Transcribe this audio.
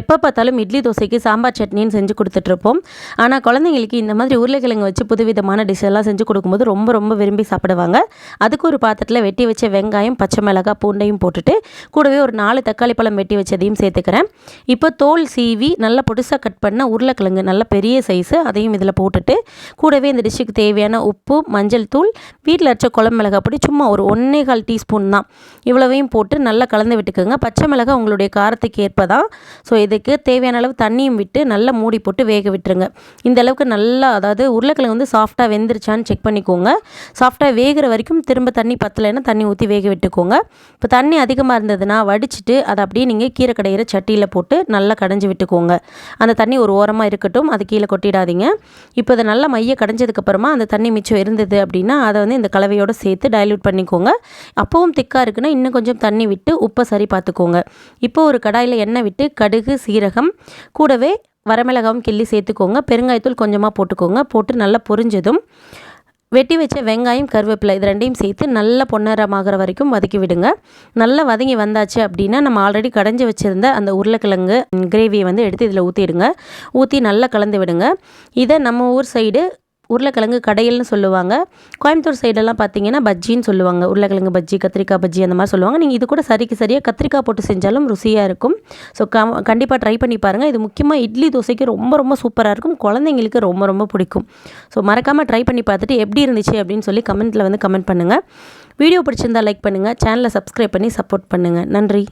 எப்போ பார்த்தாலும் இட்லி தோசைக்கு சாம்பார் சட்னின்னு செஞ்சு கொடுத்துட்ருப்போம். ஆனால் குழந்தைங்களுக்கு இந்த மாதிரி உருளைக்கிழங்கு வச்சு புதுவிதமான டிஷ் எல்லாம் செஞ்சு கொடுக்கும்போது ரொம்ப ரொம்ப விரும்பி சாப்பிடுவாங்க. அதுக்கு ஒரு பாத்திரத்தில் வெட்டி வச்ச வெங்காயம் பச்சை மிளகாய் பூண்டையும் போட்டுட்டு கூடவே ஒரு நாலு தக்காளி பழம் வெட்டி வச்சதையும் சேர்த்துக்கிறேன். இப்போ தோல் சீவி நல்லா பொடிசாக கட் பண்ண உருளைக்கிழங்கு நல்ல பெரிய சைஸு அதையும் இதில் போட்டுட்டு கூடவே இந்த டிஷ்ஷுக்கு தேவையான உப்பு மஞ்சள் தூள் வீட்டில் அரைச்ச குழம்பு மிளகாய் பொடி சும்மா ஒரு ஒன்றே கால் டீஸ்பூன் தான். இவ்வளவையும் போட்டு நல்லா கலந்து விட்டுக்கோங்க. பச்சை மிளகாய் உங்களுடைய காரத்துக்கு ஏற்ப தான் ஸோ இதுக்கு தேவையான அளவு தண்ணியும் விட்டு நல்லா மூடி போட்டு வேக விட்டுருங்க. இந்த அளவுக்கு நல்லா அதாவது உருளைக்கிழங்கு வந்து சாஃப்டாக வெந்துருச்சான்னு செக் பண்ணிக்கோங்க. சாஃப்டாக வேகிற வரைக்கும் திரும்ப தண்ணி பத்தலைன்னா தண்ணி ஊற்றி வேக விட்டுக்கோங்க. இப்போ தண்ணி அதிகமாக இருந்ததுன்னா வடிச்சிட்டு அதை அப்படியே நீங்கள் கீரை கடையிற சட்டியில் போட்டு நல்லா கடைஞ்சி விட்டுக்கோங்க. அந்த தண்ணி ஒரு ஓரமாக இருக்கட்டும் அது கீழே கொட்டிடாதீங்க. இப்போ அதை நல்லா மைய கடைஞ்சதுக்கப்புறமா அந்த தண்ணி மிச்சம் இருந்தது அப்படின்னா அதை வந்து இந்த கலவையோடு சேர்த்து டைல்யூட் பண்ணிக்கோங்க. அப்பவும் திக்காக இருக்குன்னா இன்னும் கொஞ்சம் தண்ணி விட்டு உப்பை சரி பார்த்துக்கோங்க. இப்போ ஒரு கடாயில் எண்ணெய் விட்டு கடுகு சீரகம் கூடவே வரமிளகாவும் கிள்ளி சேர்த்துக்கோங்க. பெருங்காயத்தூள் கொஞ்சமாக போட்டுக்கோங்க. போட்டு நல்லா பொரிஞ்சதும் வெட்டி வச்ச வெங்காயம் கருவேப்பிலை இது ரெண்டையும் சேர்த்து நல்லா பொன்னரமாகிற வரைக்கும் வதக்கி விடுங்க. நல்லா வதங்கி வந்தாச்சு அப்படின்னா நம்ம ஆல்ரெடி கடைஞ்சி வச்சுருந்த அந்த உருளைக்கிழங்கு கிரேவியை வந்து எடுத்து இதில் ஊற்றிடுங்க ஊற்றி நல்லா கலந்து விடுங்க. இதை நம்ம ஊர் சைடு உருளைக்கிழங்கு கடையல்னு சொல்லுவாங்க. கோயம்புத்தூர் சைடெல்லாம் பார்த்தீங்கன்னா பஜ்ஜின்னு சொல்லுவாங்க. உருளைக்கிழங்கு பஜ்ஜி கத்திரிக்காய் பஜ்ஜி அந்த மாதிரி சொல்லுவாங்க. நீங்கள் இது கூட சரிக்கு சரியாக கத்திரிக்காய் போட்டு செஞ்சாலும் ருசியாக இருக்கும். ஸோ கம் கண்டிப்பாக ட்ரை பண்ணி பாருங்கள் இது முக்கியமாக இட்லி தோசைக்கு ரொம்ப ரொம்ப சூப்பராக இருக்கும். குழந்தைங்களுக்கு ரொம்ப ரொம்ப பிடிக்கும். ஸோ மறக்காமல் ட்ரை பண்ணி பார்த்துட்டு எப்படி இருந்துச்சு அப்படின்னு சொல்லி கமெண்ட்டில் வந்து கமெண்ட் பண்ணுங்கள் வீடியோ பிடிச்சிருந்தால் லைக் பண்ணுங்கள் சேனலை சப்ஸ்கிரைப் பண்ணி சப்போர்ட் பண்ணுங்கள் நன்றி.